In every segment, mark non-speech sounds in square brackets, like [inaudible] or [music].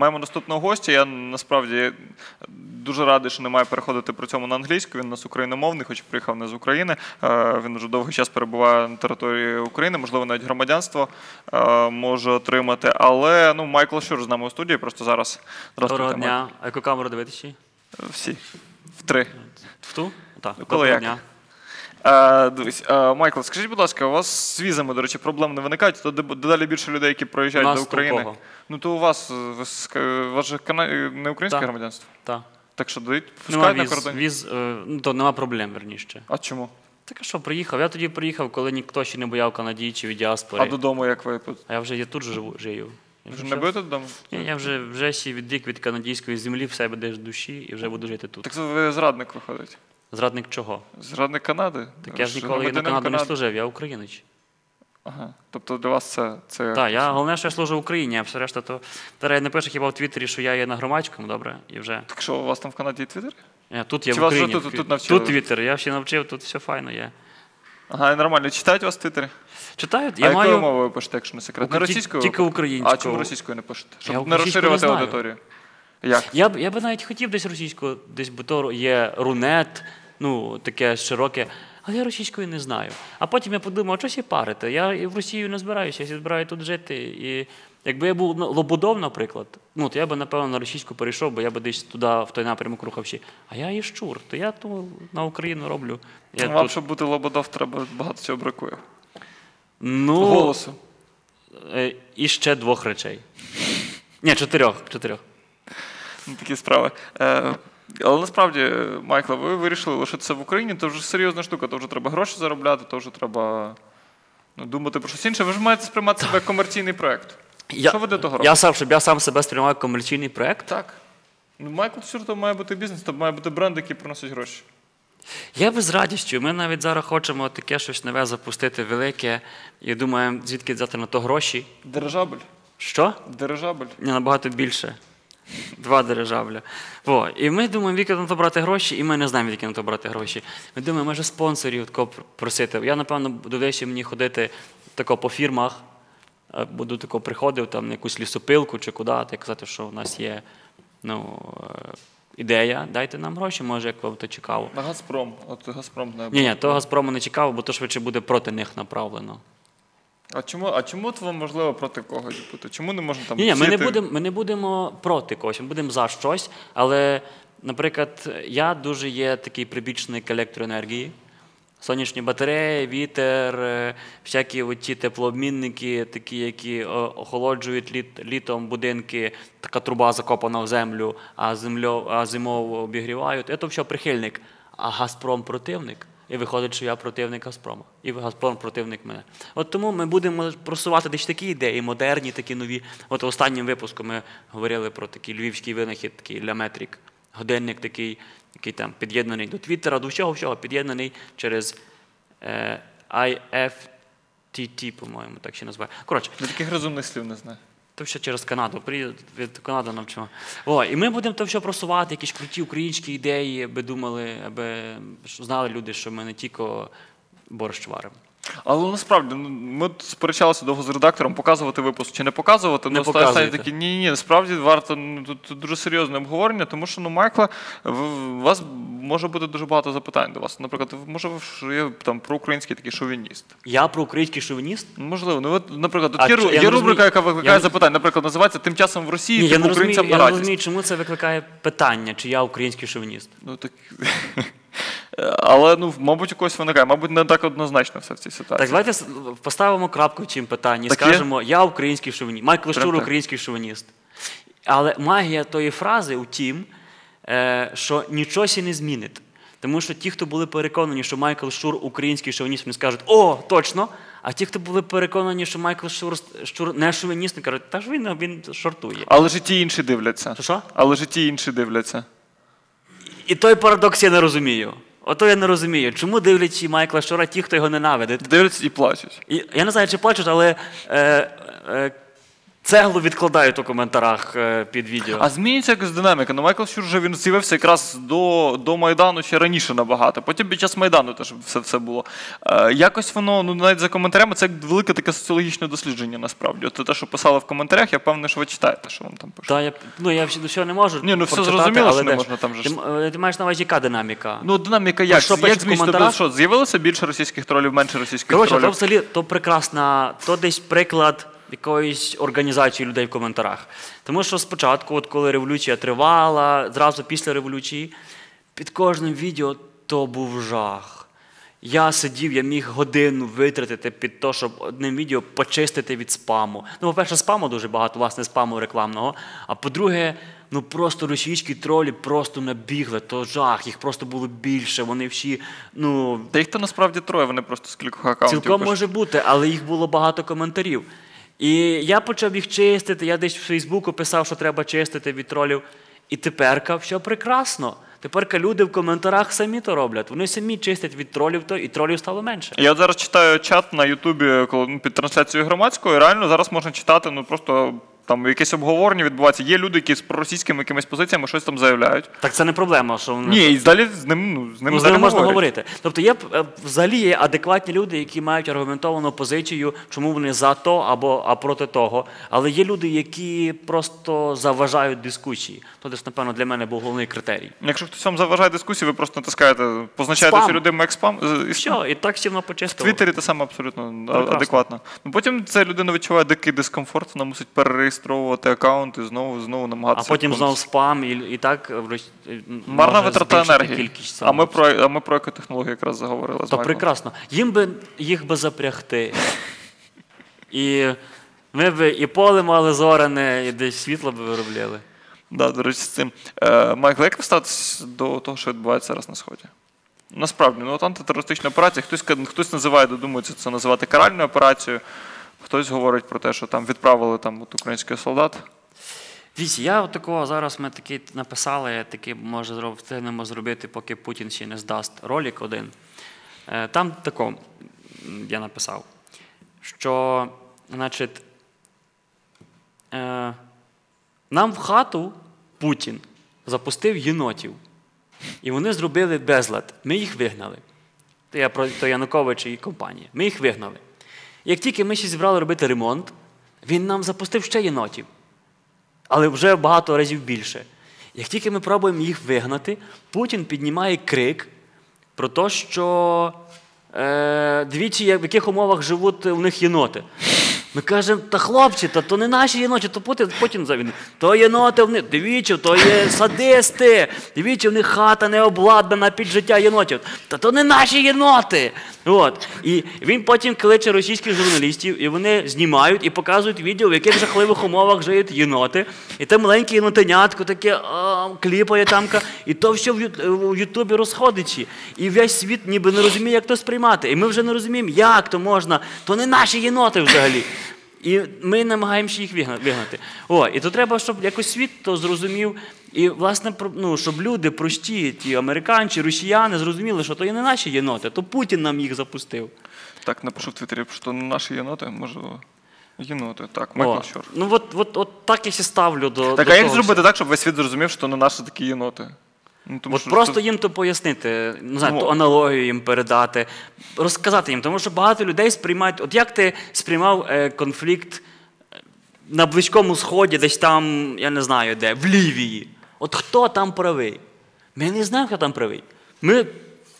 Маємо наступного гостя. Я насправді дуже радий, що не має переходити при цьому на англійську. Він у нас україномовний, хоч приїхав не з України. Е, Він вже довгий час перебуває на території України, можливо, навіть громадянство е, може отримати. Але ну, Майкл Щур з нами у студії. Просто зараз Доброго дня. А яку камеру дивитися? Всі в три. В ту? Так. Коли як? дня. Е, дивись, е, Майкл, скажіть, будь ласка, у вас з візами, до речі, проблем не виникають, то де- дедалі більше людей, які проїжджають нас до України. Ну то у вас, е, ви ска- у вас же кана... не українське Так. громадянство. Так. Так що дають, Нема пускають на віз, кордоні. віз е, ну, то нема проблем, верніше. А чому? Так а що, приїхав? Я тоді приїхав, коли ніхто ще не бояв канадійців і діаспори. А додому як ви? А я вже я тут же живу, жию. Я Вже вже- не будете додому? Ні, я вже, вже ще відрік від канадської землі в себе десь душі і вже буду жити тут. Так ви зрадник виходить. Зрадник чого? Зрадник Канади? Так я ж ніколи на Канаду не служив, я українець. Ага. Тобто для вас це. це... Так, я головне, що я служу Україні, а все решта, то зараз я напишу хіба в Твіттері, що я є на громадському, добре, і вже. Так що у вас там в Канаді є твіттер? Я, тут я Чи в вас вже тут- тут навчили тут? Твіттер, я ще навчив, тут все файно є. Ага, нормально. Читають вас в твіттері? Читають, а я якою мовою ви пишете, якщо не секрет? Не російською? тільки українською. А чому російською не пишете? Щоб Я не не розширювати аудиторію. Як? Я б я би навіть хотів десь російською, десь бо то є рунет, ну таке широке. Але я російською не знаю. А потім я подумав, а що ще парити? Я і в Росію не збираюся, я збираю тут жити. І якби я був ну, Лободов, наприклад, ну то я би напевно на російську перейшов, бо я би десь туди, в той напрямок рухався. А я є щур, то я то на Україну роблю. Я Вам, тут, щоб бути Лободов, треба багато чого бракує. ну, Голосу. е, і ще двох речей. Ні, чотирьох. чотирьох. Ну, такі справи. Е, але насправді, Майкла, ви вирішили лишитися в Україні, то вже серйозна штука, то вже треба гроші заробляти, то вже треба ну, думати про щось інше. Ви ж маєте сприймати себе як комерційний проєкт. Я, Що ви для того робите? я сам, щоб я сам себе сприймав як комерційний проект. Так. Ну, Майкл Сюр, то має бути бізнес, то має бути бренд, який приносить гроші. Я би з радістю. Ми навіть зараз хочемо таке щось нове запустити велике і думаємо, звідки взяти на то гроші. Дирижабль. Що? Дирижабль. Не набагато більше. [laughs] Два дирижабля. Во. І ми думаємо, відки на то брати гроші, і ми не знаємо, відки на то брати гроші. Ми думаємо, може спонсорів такого просити. Я, напевно, доведеться мені ходити тако по фірмах, буду тако приходив там на якусь лісопилку чи куди, та казати, що в нас є ну, е, ідея, дайте нам гроші, може, як вам то цікаво. На Газпром. От Газпром не Ні, ні, того Газпрому не цікаво, бо то швидше буде проти них направлено. А чому, а чому вам можливо проти когось бути? Чому не можна там Ні, ні, ми не будемо ми не будемо проти когось, ми будемо за щось. Але, наприклад, я дуже є такий прибічник електроенергії. Сонячні батареї, вітер, е, всякі оті теплообмінники, такі, які е, охолоджують літ, літом будинки, така труба закопана в землю, а, землю, а зимово обігрівають. Це все прихильник. А Газпром противник. І виходить, що я противник Газпрома. І Газпром противник мене. От тому ми будемо просувати десь такі ідеї, модерні, такі нові. От в останнім випуску ми говорили про такий львівський винахід, такий Ляметрік. Годинник такий, який там під'єднаний до Твіттера, до всього всього під'єднаний через е, IFTT, по-моєму, так ще називає. Коротше, Я таких розумних слів не знаю. То все через Канаду. Від Канади навчимо. О, і ми будемо то все просувати, якісь круті українські ідеї, аби думали, аби знали люди, що ми не тільки борщ варимо. Але насправді ну, ми сперечалися довго з редактором, показувати випуск чи не показувати. Не ну, стали такі, ні, ні, насправді варто ну, тут, тут дуже серйозне обговорення, тому що ну, Майкла, у вас може бути дуже багато запитань до вас. Наприклад, може, ви є там проукраїнський такий шовініст. Я про український шовініст. Можливо, ну от, наприклад, тут А є, я є рубрика, яка викликає Я запитання. Наприклад, називається Тим часом в Росії Ні, я типу, не розумію, українцям я не розумію, чому це викликає питання, чи я український шовініст. Ну так. [laughs] Але ну, мабуть, у когось виникає, мабуть, не так однозначно все в цій ситуації. Так, давайте поставимо крапку в цім питанні. Так є? Я український шовініст. Майкл так. український шовініст. Але магія тої фрази у тім, е, що нічого не змінить. Тому що ті, хто були переконані, що Майкл Щур український шовініст, вони скажуть, о, точно. А ті, хто були переконані, що Майкл Щур, Щур не шовініст, вони кажуть, та ж він, він шортує. Але ж ті інші дивляться. Що? Але ж ті інші дивляться. І той парадокс я не розумію. Ото я не розумію, чому дивлячи Майкла Шора ті, хто його ненавидить. Дивляться і плачуть. І, я не знаю, чи плачуть, але е, е, цеглу відкладають у коментарях е, під відео. А змінюється якось динаміка. Ну, Майкл Щур же він з'явився якраз до, до Майдану ще раніше набагато. Потім під час Майдану теж все, все було. Е, якось воно, ну навіть за коментарями, це як велике таке соціологічне дослідження насправді. От те, що писали в коментарях, я певний, що ви читаєте, що вам там пишуть. Та я ну я до всього не можу. Ні, ну, все зрозуміло, що не можна там же Ти, е, ти маєш на увазі, яка динаміка? Ну, динаміка як? що як коментарях? що, з'явилося більше російських тролів, менше російських Коротше, то тролів? взагалі то прекрасна, то десь приклад якоїсь організації людей в коментарях. Тому що спочатку, от коли революція тривала, зразу після революції, під кожним відео то був жах. Я сидів, я міг годину витратити під те, щоб одним відео почистити від спаму. Ну, по-перше, спаму дуже багато, власне, спаму рекламного. А по-друге, ну просто російські тролі просто набігли, то жах, їх просто було більше. Вони всі, ну, Та їх то насправді троє, вони просто з кількох аккаунтів Цілком може бути, але їх було багато коментарів. І я почав їх чистити. Я десь в Фейсбуку писав, що треба чистити від тролів. І теперка все прекрасно. Теперка люди в коментарях самі то роблять. Вони самі чистять від тролів, то і тролів стало менше. Я зараз читаю чат на Ютубі коли ну, під трансляцією громадською. Реально зараз можна читати, ну просто там якесь обговорення відбувається. Є люди, які з проросійськими якимись позиціями щось там заявляють. Так це не проблема, що вони Ні, і далі з ним ну з ним Ну, з ними можна говорять. говорити. Тобто є е, взагалі є адекватні люди, які мають аргументовану позицію, чому вони за то або а проти того. Але є люди, які просто заважають дискусії. То десь, напевно, для мене був головний критерій. Якщо хтось вам заважає дискусії, ви просто натискаєте, позначаєте цю людину як спам. і Все, і так всі воно В почистило. Твіттері те саме абсолютно Прекрасно. адекватно. Ну потім ця людина відчуває дикий дискомфорт, вона мусить перереєстровувати аккаунт і знову знову намагатися. А потім знову спам, і, і так в марна витрата енергії. Кількість А ми про а ми про екотехнології якраз заговорили То прекрасно. Їм би їх би запрягти. І ми б і поле мали зоране, і десь світло би виробляли. Да, до речі, з цим. Е, Майкл, як ви ставитесь до того, що відбувається зараз на Сході? Насправді, ну от антитерористична операція, хтось, хтось називає, додумується це називати каральною операцією, хтось говорить про те, що там відправили там от українських солдат. Дивіться, я от такого зараз ми такий написали, такий може зроб- встигнемо зробити, поки Путін ще не здасть ролик один. Е, Там тако я написав, що, значить, е, нам в хату Путін запустив єнотів. І вони зробили безлад. Ми їх вигнали. Я про то Янукович і компанія. Ми їх вигнали. Як тільки ми ще зібрали робити ремонт, він нам запустив ще єнотів але вже багато разів більше. Як тільки ми пробуємо їх вигнати, Путін піднімає крик про те, що е, дивіться, в яких умовах живуть у них єноти. Ми кажемо, та хлопці, та то не наші єноти, то Путін завін. То єноти в дивіться, то є садисти, дивіться, в них хата не обладнана під життя єнотів. Та то не наші єноти. От. І він потім кличе російських журналістів, і вони знімають і показують відео, в яких жахливих умовах живуть єноти. І те маленьке єнотенятко таке а, кліпає тамка, і то все в Ютубі розходиться. І весь світ ніби не розуміє, як то сприймати. І ми вже не розуміємо, як то можна. То не наші єноти взагалі. І ми намагаємося їх вигнати. О, і то треба, щоб якось світ то зрозумів. І, власне, ну, щоб люди прості, ті американці, росіяни, зрозуміли, що то є не наші єноти, то Путін нам їх запустив. Так, напишу в Твіттері, що наші єноти, можливо. Єноти, так, Майкл О, ну от, от, от так я ще ставлю до. Так, до а як зробити так, щоб весь світ зрозумів, що не наші такі єноти? Ну, тому От що просто це- їм то пояснити, не знаю, Ну, ту аналогію їм передати, розказати їм, тому що багато людей сприймають. От як ти сприймав е, конфлікт е, на Близькому Сході, десь там, я не знаю де, в Лівії. От хто там правий? Ми не знаємо, хто там правий. Ми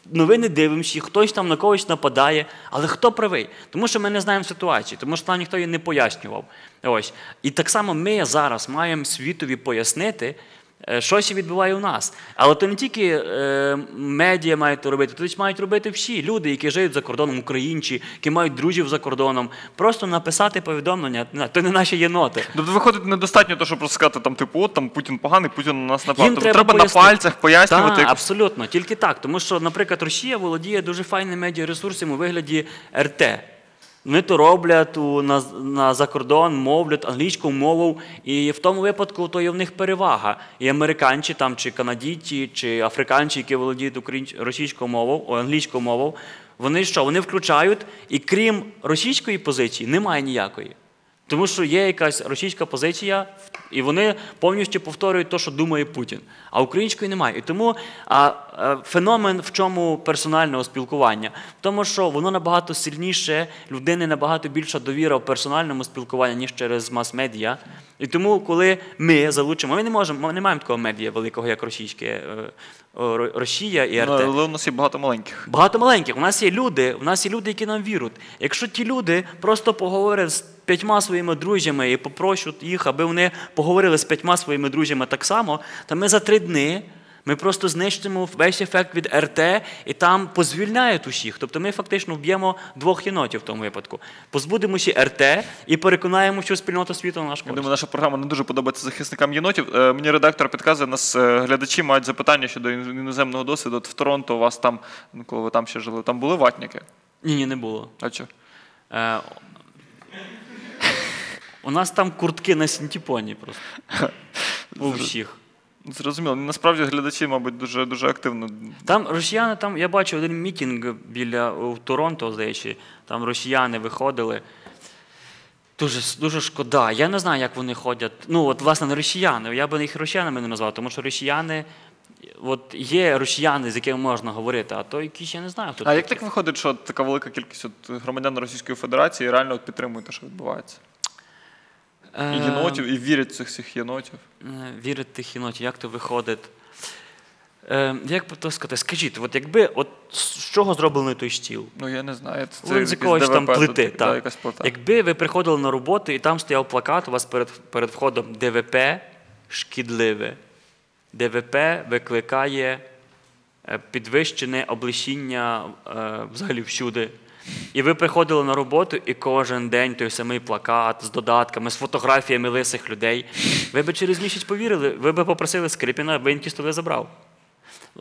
новини дивимося, хтось там на когось нападає, але хто правий? Тому що ми не знаємо ситуації, тому що нам ніхто її не пояснював. Ось. І так само ми зараз маємо світові пояснити. Е, Що ще відбуває у нас. Але то не тільки е, медіа мають то робити, то мають робити всі люди, які живуть за кордоном, українці, які мають друзів за кордоном. Просто написати повідомлення, то не наші єноти. Тобто виходить недостатньо того, щоб просто сказати, там, типу, от там Путін поганий, Путін на нас напав. Їм треба, треба, на пальцях пояснювати. Так, як- абсолютно, тільки так. Тому що, наприклад, Росія володіє дуже файним медіаресурсом у вигляді РТ. Вони то роблять на, на закордон, мовлять англійську мову, і в тому випадку то є в них перевага. І американці там, чи канадійці, чи африканці, які володіють російською мовою, англійською мовою, вони що? Вони включають, і крім російської позиції, немає ніякої. Тому що є якась російська позиція, і вони повністю повторюють те, що думає Путін. А української немає. І тому а, а, феномен в чому персонального спілкування? В тому, що воно набагато сильніше, людини набагато більша довіра в персональному спілкуванні, ніж через мас-медіа. І тому, коли ми залучимо, ми не можемо, ми не маємо такого медіа великого, як російське е, Росія і Ну, РТ. але у нас є багато маленьких. Багато маленьких. У нас є люди, у нас є люди, які нам вірують. Якщо ті люди просто поговорять з п'ятьма своїми друзями і попросять їх, аби вони поговорили з п'ятьма своїми друзями так само, то ми за три дні. Ми просто знищимо весь ефект від РТ і там позвільняють усіх. Тобто ми фактично вб'ємо двох єнотів в тому випадку. Позбудемося РТ і переконаємо всю спільноту світу на наш Я думаю, наша програма не дуже подобається захисникам єнотів. Е, Мені редактор підказує, нас е, глядачі мають запитання щодо іноземного досвіду. От в Торонто у вас там, ну, коли ви там ще жили, там були ватніки? Ні, ні, не було. А що? У нас там куртки на синтепоні просто. У всіх. Зрозуміло. Насправді глядачі, мабуть, дуже дуже активно. Там росіяни, там я бачив один мітинг біля в Торонто, здається, там росіяни виходили. Дуже, дуже шкода. Я не знаю, як вони ходять. Ну, от, власне, не росіяни. Я би їх росіянами не назвав, тому що росіяни, от є росіяни, з якими можна говорити, а то якісь я не знаю, хто А як так виходить, що така велика кількість от громадян Російської Федерації реально от підтримує те, що відбувається? І Е, єнотів, і вірять в цих всіх єнотів. Е, Вірити тих єнотів, як то виходить? Е, як би то сказати? Скажіть, от якби от з чого зроблений той стіл? Ну я не знаю. Це, це з якогось там плити. тут, так. якась плита. Якби ви приходили на роботу і там стояв плакат у вас перед, перед входом ДВП шкідливе. ДВП викликає підвищене облесіння взагалі всюди. І ви приходили на роботу, і кожен день той самий плакат з додатками, з фотографіями лисих людей. Ви би через місяць повірили, ви би попросили Скрипіна, аби він ті столи забрав.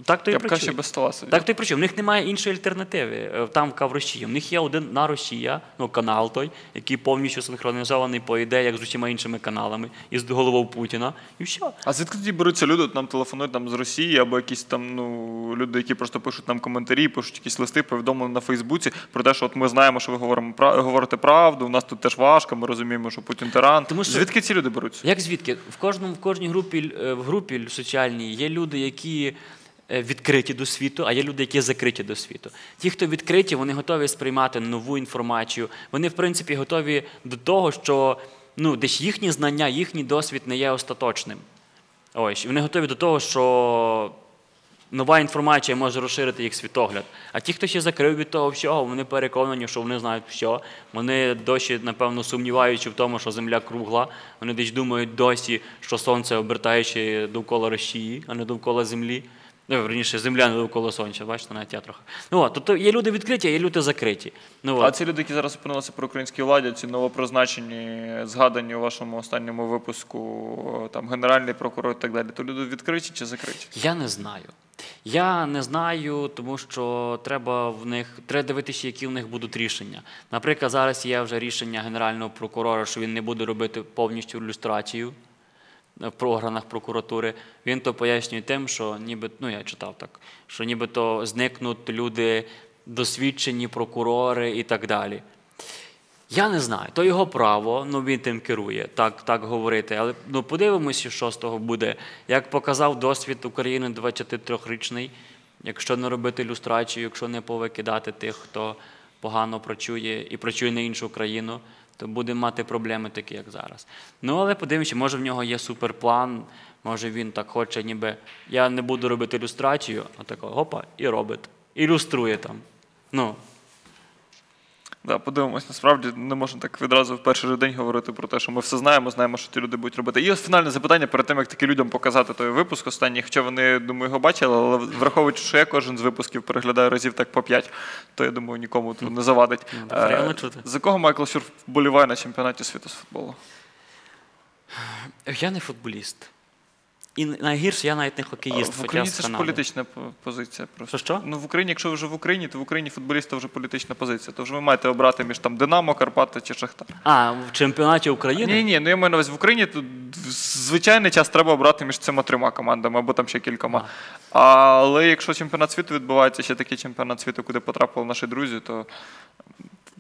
Так то і Я б краще без стола сидів. Так то й причому. В них немає іншої альтернативи. е, Там в Росії. В них є один на Росія, ну канал той, який повністю синхронізований по ідеї, як з усіма іншими каналами, і з головою Путіна. І все. А звідки тоді беруться люди, от нам телефонують там з Росії, або якісь там ну люди, які просто пишуть нам коментарі, пишуть якісь листи, повідомлення на Фейсбуці про те, що от ми знаємо, що ви говоримо говорите правду. У нас тут теж важко. Ми розуміємо, що Путін тиран. Тому що- Звідки ці люди беруться? Як звідки? В кожному в кожній групі е, в групі соціальній є люди, які відкриті до світу, а є люди, які закриті до світу. Ті, хто відкриті, вони готові сприймати нову інформацію. Вони, в принципі, готові до того, що ну, десь їхні знання, їхній досвід не є остаточним. Ось, вони готові до того, що нова інформація може розширити їх світогляд. А ті, хто ще закрив від того всього, вони переконані, що вони знають все. Вони досі, напевно, сумніваючи в тому, що земля кругла. Вони десь думають досі, що сонце обертаючи довкола Росії, а не довкола землі. Ну, верніше, земля не довкола сонця, бачите, навіть я трохи. Ну, от, тобто є люди відкриті, а є люди закриті. Ну, от. А ці люди, які зараз опинилися при українській владі, ці новопризначені, згадані у вашому останньому випуску, там генеральний прокурор і так далі, то люди відкриті чи закриті? Я не знаю. Я не знаю, тому що треба в них треба дивитися, які в них будуть рішення. Наприклад, зараз є вже рішення генерального прокурора, що він не буде робити повністю ілюстрацію в органах прокуратури. Він то пояснює тим, що ніби, ну я читав так, що нібито зникнуть люди, досвідчені прокурори і так далі. Я не знаю, то його право, ну він тим керує, так, так говорити. Але ну, подивимося, що з того буде. Як показав досвід України 23-річний, якщо не робити ілюстрацію, якщо не повикидати тих, хто погано працює і працює на іншу країну, то будемо мати проблеми такі, як зараз. Ну, але подивимося, може в нього є суперплан, може він так хоче, ніби я не буду робити ілюстрацію, а тако, опа, і робить. Ілюструє там. Ну, Да, подивимось, насправді не можна так відразу в перший же день говорити про те, що ми все знаємо, знаємо, що ті люди будуть робити. І ось фінальне запитання перед тим, як таки людям показати той випуск останній, хоча вони, думаю, його бачили, але враховуючи, що я кожен з випусків переглядаю разів так по п'ять, то я думаю, нікому тут не завадить. Ну, приємно Е, чути. За кого Майкл Шур вболіває на чемпіонаті світу з футболу? Я не футболіст. І найгірше, я навіть не хокеїст. в Україні це ж політична позиція. Просто. Що? Ну в Україні, якщо ви вже в Україні, то в Україні футболіста вже політична позиція. То вже ви маєте обрати між там Динамо, Карпати чи Шахтар. А, в чемпіонаті України? Ні, ні, ну я маю на увазі в Україні тут звичайний час треба обрати між цими трьома командами або там ще кількома. Але якщо чемпіонат світу відбувається, ще такий чемпіонат світу, куди потрапили наші друзі, то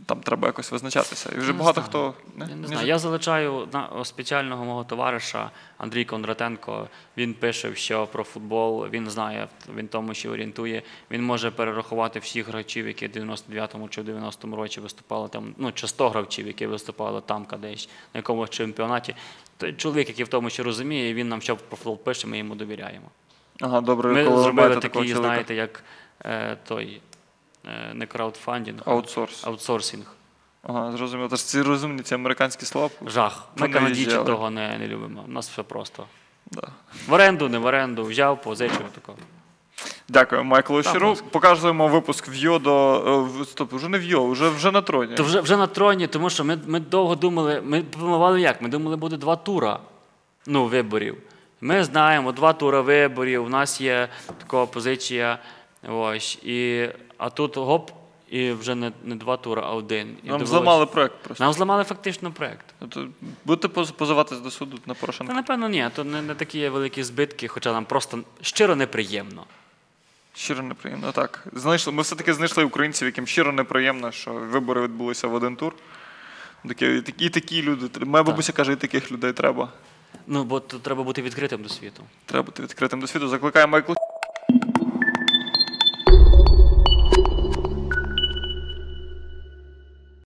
там треба якось визначатися. І вже не багато знаю. хто Я не знаю. Я залучаю на спеціального мого товариша Андрій Кондратенко. Він пише все про футбол, він знає, він тому що орієнтує. Він може перерахувати всіх гравців, які в 99-му чи в 90-му році виступали там, ну чи 100 гравців, які виступали там кадись, на якомусь чемпіонаті. Той чоловік, який в тому що розуміє, він нам все про футбол пише, ми йому довіряємо. Ага, добре, Ми коли зробили такий, знаєте, як е, той не краудфандинг, а Аутсорс. аутсорсинг. Ага, зрозуміло. Тож ці розумні, ці американські слова. Жах. Ми Вони канадійці того не, не любимо. У нас все просто. Да. В оренду, не в оренду, взяв, позичив такого. Дякую, Майклу Щиру. мозк. Показуємо випуск в Йодо. е, в- Стоп, вже не в Йо, вже, вже на троні. То вже, вже на троні, тому що ми, ми довго думали, ми планували як? Ми думали, буде два тура ну, виборів. Ми знаємо, два тури виборів, у нас є така позиція. Ось, і, а тут гоп, і вже не, не два тури, а один. І Нам довелось- зламали проект просто. Нам зламали фактично проєкт. Тобто, будете поз- позиватись до суду на Та напевно ні, то не, не такі великі збитки, хоча нам просто щиро неприємно. Щиро неприємно. Так. Знайшли, ми все-таки знайшли українців, яким щиро неприємно, що вибори відбулися в один тур. Такі, і такі, і такі люди. Моя бабуся каже, і таких людей треба. Ну, бо тут треба бути відкритим до світу. Треба бути відкритим до світу. Закликає Майкл